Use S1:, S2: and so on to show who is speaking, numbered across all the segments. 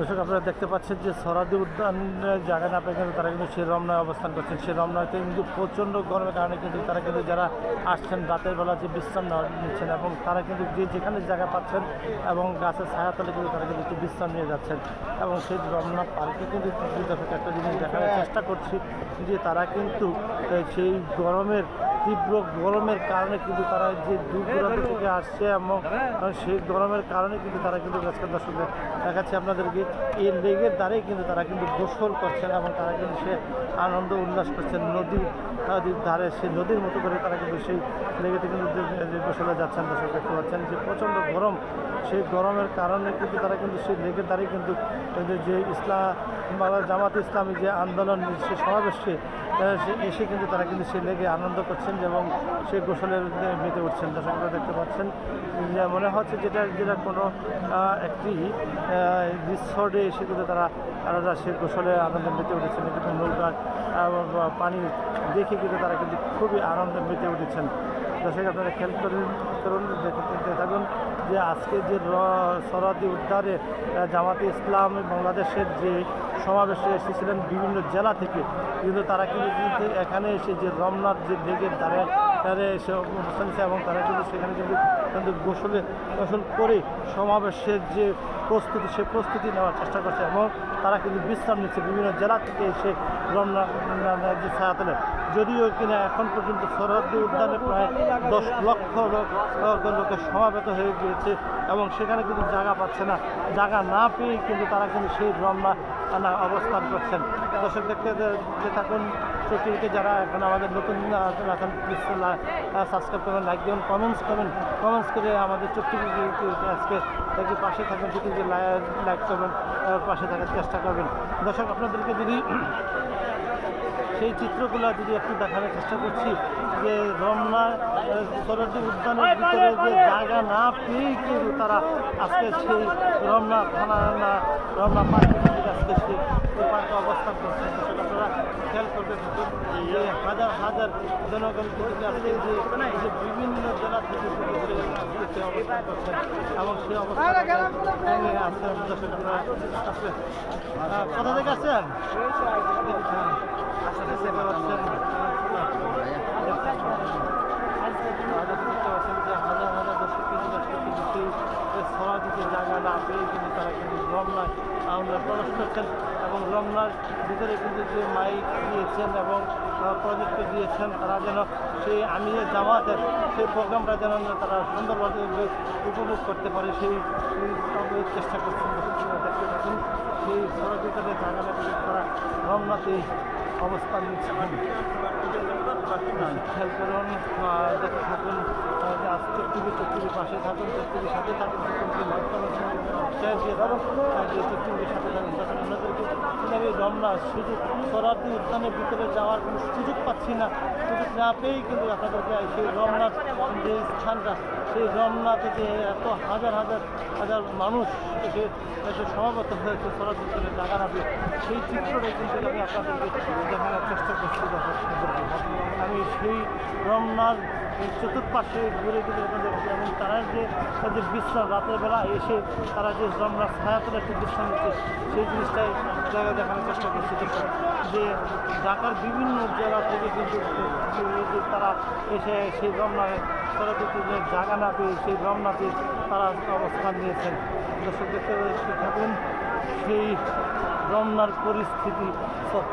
S1: দর্শক, আপনারা দেখতে পাচ্ছেন যে সরাদি উদ্যান জায়গা না পেয়ে কিন্তু তারা কিন্তু সেই রমনায় অবস্থান করছেন। সেই রমনাতে কিন্তু প্রচণ্ড গরমের কারণে কিন্তু তারা কিন্তু যারা আসছেন রাতের বেলা যে বিশ্রাম নিচ্ছেন এবং তারা কিন্তু যে যেখানে জায়গা পাচ্ছেন এবং গাছের ছায়াতলে কিন্তু তারা কিন্তু একটু বিশ্রাম নিয়ে যাচ্ছেন। এবং সেই রমনা পার্কে কিন্তু দর্শক একটা জিনিস দেখানোর চেষ্টা করছি যে তারা কিন্তু সেই গরমের, তীব্র গরমের কারণে কিন্তু তারা যে দূর দূরান্ত থেকে আসছে এবং সেই গরমের কারণে কিন্তু তারা কিন্তু আজকে দর্শকদের দেখাচ্ছে। আপনাদেরকে এই লেগের দ্বারাই কিন্তু তারা কিন্তু গোসল করছেন এবং তারা কিন্তু সে আনন্দ উল্লাস করছেন নদী, নদীর ধারে, সে নদীর মতো করে তারা কিন্তু সেই লেগেতে কিন্তু গোসলে যাচ্ছেন দর্শক দেখতে পাচ্ছেন যে প্রচণ্ড গরম সেই গরমের কারণে কিন্তু তারা কিন্তু সেই লেগের দ্বারাই কিন্তু যে ইসলাম জামাত ইসলামী যে আন্দোলন, সে সমাবেশে এসে কিন্তু তারা কিন্তু সেই লেগে আনন্দ করছেন এবং সেই গোসলের মেতে উঠছেন। দর্শকরা দেখতে পাচ্ছেন মনে হচ্ছে যেটা যেটা কোনো একটি রিসর্টে এসে কিন্তু তারা তারা সেই গোসলে আনন্দ মেতে উঠেছেন। কিন্তু নৌকা এবং পানি দেখে কিন্তু তারা কিন্তু খুবই আনন্দ মেতে উঠেছেন। দর্শক আপনারা খেয়াল করুন করুন দেখতে থাকুন যে আজকে যে সরাদি উদ্ধারে জামাতে ইসলাম বাংলাদেশের যে সমাবেশে এসেছিলেন বিভিন্ন জেলা থেকে, কিন্তু তারা কিন্তু এখানে এসে যে রমনার যে লেগের দ্বারে তারা এসে অবস্থান এবং তারা কিন্তু সেখানে কিন্তু গোসলে, গোসল করে সমাবেশের যে প্রস্তুতি, সে প্রস্তুতি নেওয়ার চেষ্টা করছে এবং তারা কিন্তু বিশ্রাম নিচ্ছে বিভিন্ন জেলা থেকে এসে রমনা রমনা যে ছায়াতলে। যদিও কিনা এখন পর্যন্ত সরহদ্দি উদ্যানে প্রায় দশ লক্ষ লোক লোকের সমাবেত হয়ে গিয়েছে এবং সেখানে কিন্তু জায়গা পাচ্ছে না। জায়গা না পেয়ে কিন্তু তারা কিন্তু সেই রমনা না অবস্থান করছেন। দর্শক দেখতে যে থাকুন চতুর্দিকে যারা এখন আমাদের নতুন এখন সাবস্ক্রাইব করবেন লাইক দেবেন কমেন্টস করবেন কমেন্টস করে আমাদের চতুর্দিকে আজকে দেখি পাশে থাকবেন চতুর্দিকে লাইক করবেন পাশে থাকার চেষ্টা করবেন। দর্শক, আপনাদেরকে যদি সেই চিত্রগুলো যদি একটু দেখানোর চেষ্টা করছি যে রমনা সরস্বতী উদ্যানের ভিতরে যে জায়গা না পেয়েই কিন্তু তারা আজকে সেই রমনা থানা না রমনা পার্কে আজকে সেই পার্কে অবস্থান করছে দর্শক আপনারা খেয়াল করবে যে হাজার হাজার জনগণ কিন্তু আজকে যে বিভিন্ন জেলা থেকে অবস্থান করছেন এবং সেই অবস্থান কোথা থেকে আসছেন? সেটা হাজার হাজার দর্শক কিন্তু দর্শক কিন্তু সেই ছড়া দিতে জায়গা না পেয়ে কিন্তু তারা কিন্তু রমনায় আমরা প্রবেশ করছেন এবং রমনার ভিতরে কিন্তু যে মাইক দিয়েছেন এবং প্রজেক্ট দিয়েছেন তারা যেন সেই আমিরের জামাতের সেই প্রোগ্রামটা যেন তারা সুন্দরভাবে উপভোগ করতে পারে সেই চেষ্টা করছেন দেখতে পাচ্ছেন সেই সরকারের জায়গা না পেয়ে তারা রমনাতে অবস্থান নিচ্ছেন খেয়াল করুন দেখতে থাকুন যে আজ চট্টুরি চট্টুরির পাশে থাকুন চট্টুরির সাথে থাকুন চট্টুরি লাইভ করার শেয়ার দিয়ে আহ, যে চট্টুরির সাথে থাকুন। তখন আপনাদেরকে আমি রমনা সুযোগ সরার্দি উদ্যানের ভিতরে যাওয়ার কোনো সুযোগ পাচ্ছি না। সুযোগ না পেয়েই কিন্তু আপনাদেরকে সেই রমনার যে স্থানটা সেই রমনা থেকে এত হাজার হাজার হাজার মানুষ এসে এসে সমাবেত হয়েছে সরাসরি জায়গা নাবে সেই চিত্রটাই কিন্তু আমি আপনাদেরকে দেখানোর চেষ্টা করছি আমি সেই রমনার চতুর্পাশে ঘুরে ঘুরে আপনাদের এবং তারা যে তাদের বিশ্রাম রাতের বেলা এসে তারা যে রমনার ছায়াতলে একটু বিশ্রাম নিচ্ছে, সেই জিনিসটাই জায়গায় দেখানোর চেষ্টা করছি। যে ঢাকার বিভিন্ন জেলা থেকে কিন্তু তারা এসে সেই রমনায় যে জায়গা না পেয়ে সেই রমনাতে তারা অবস্থান নিয়েছেন। দর্শক দেখতে থাকুন সেই রমনার পরিস্থিতি সব।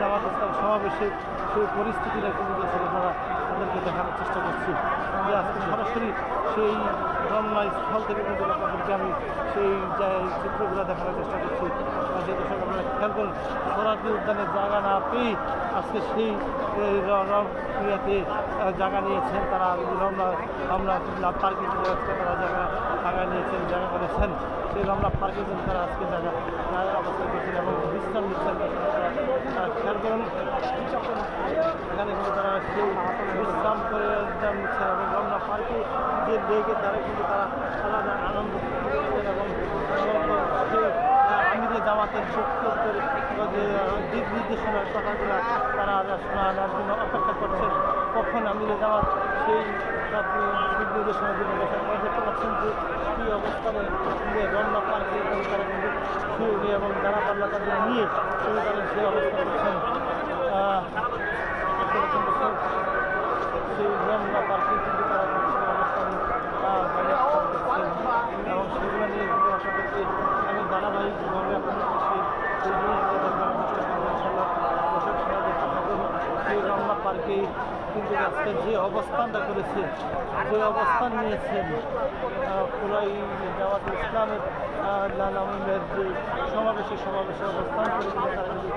S1: জামাত ইসলাম সমাবেশের সেই পরিস্থিতিটা কিন্তু দর্শক আপনারা তাদেরকে দেখানোর চেষ্টা করছি। যে আজকে সরাসরি সেই রমনা স্থল থেকে কিন্তু আপনাদেরকে আমি সেই চিত্রগুলো দেখানোর চেষ্টা করছি। যে দর্শক আপনারা খেয়াল করুন সরাসরি উদ্যানের জায়গা না পেয়ে আজকে সেই ইয়েতে জায়গা নিয়েছেন তারা, রমনা রমনা পার্কিং আজকে তারা জায়গা জায়গা নিয়েছেন, জায়গা করেছেন। সেই রমনা পার্কে তারা আজকে জায়গা অবস্থান করছেন এবং বিশ্রাম নিচ্ছেন। তারা খেয়াল করুন, এখানে কিন্তু তারা সেই বিশ্রাম করে নিচ্ছেন এবং রমনা পার্কে যে লেগে তারা কিন্তু তারা আনন্দ করছেন এবং এবং সেই আমি যে জামাতের শক্তির দিক নির্দেশনার কথাগুলো তারা শোনানোর জন্য অপেক্ষা করছেন। কখন আমিরে জামাত সেই দিক নির্দেশনা দিবেন দেখতে পাচ্ছেন যে কী অবস্থা অবস্থানে রমনা পার্কে এবং তারা কিন্তু এবং যারা পাল্লা তাদের নিয়ে তিনি তারা সেই অবস্থা করছেন আহ, দেখতে পাচ্ছেন দর্শক, সেই রমনা পার্কে কিন্তু তারা কিন্তু সেই অবস্থানে আহ, দাঁড়িয়ে অবস্থান করছেন এবং সেগুলো নিয়ে কিন্তু আপনাদেরকে আমি ধারাবাহিকভাবে আপনাদেরকে সেই সেই জিনিসগুলো দেখানোর চেষ্টা করব ইনশাল্লাহ দর্শক সবাই দেখতে থাকুন সেই রমনা পার্কে কিন্তু আজকে যে অবস্থানটা করেছে, যে অবস্থান নিয়েছেন পুরাই জামাত ইসলামের লালামের যে সমাবেশে সমাবেশে অবস্থান করে কিন্তু তারা কিন্তু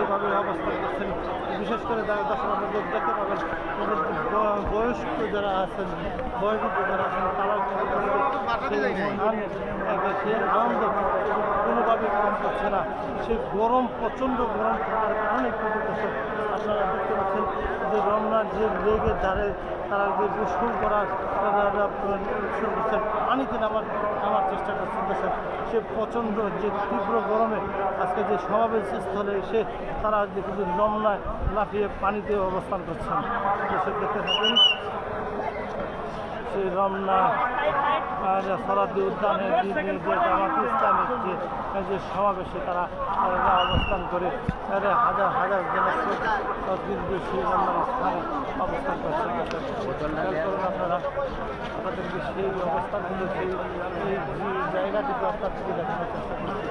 S1: এখানে অবস্থান করছেন। যারা দর্শক আপনাদের দেখতে পাবেন বয়স্ক যারা আছেন বয়স্ক যারা আছেন তাদের সেই আনন্দ, কোনোভাবে কম করছে না। সেই গরম প্রচণ্ড গরম থাকার কারণে কিন্তু আপনারা দেখতে পাচ্ছেন যে রমনার যে লেগের ধারে তারা যে গোসল করার তারা করছেন পানিতে নামার নামার চেষ্টা করছেন দেশের সে প্রচণ্ড যে তীব্র গরমে আজকে যে সমাবেশ স্থলে এসে তারা যে কিন্তু রমনায় লাফিয়ে পানিতে অবস্থান করছেন। দেশের দেখতে থাকেন। সেই রমনা সরাদি উদ্যানের যে জামাত ইসলামের যে যে সমাবেশে তারা অবস্থান করে হাজার হাজার কিন্তু সেই রমনা স্থানে অবস্থান করছেন। আপনারা আপনাদেরকে সেই অবস্থানগুলো, সেই জায়গাটিকে আপনাদেরকে দেখানোর চেষ্টা করছি।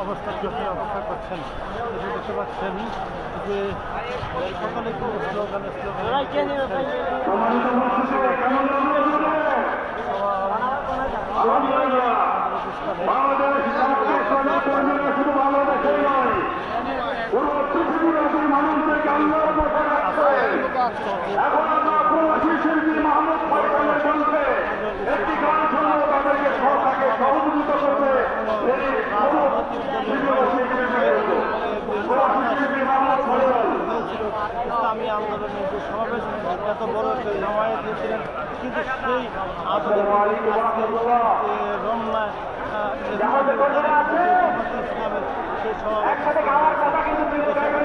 S1: অবস্থা জমি অবস্থা করছেন দেখতে পাচ্ছেন যে সকলে স্লোগান রমনা একসাথে গাওয়ার কথা কিন্তু দেখতে থাকুন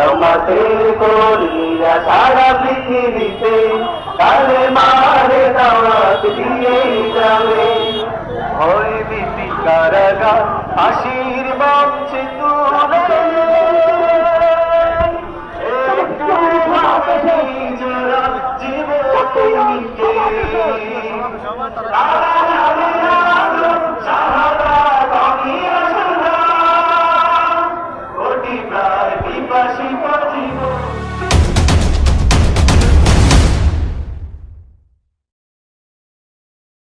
S2: জমাতের করিয়া সারা পৃথিবীতে তাহলে মারে দাওয়াত দিয়ে যাবে ওই বিপি কারাগা হাসির বামছে তুলে জীবন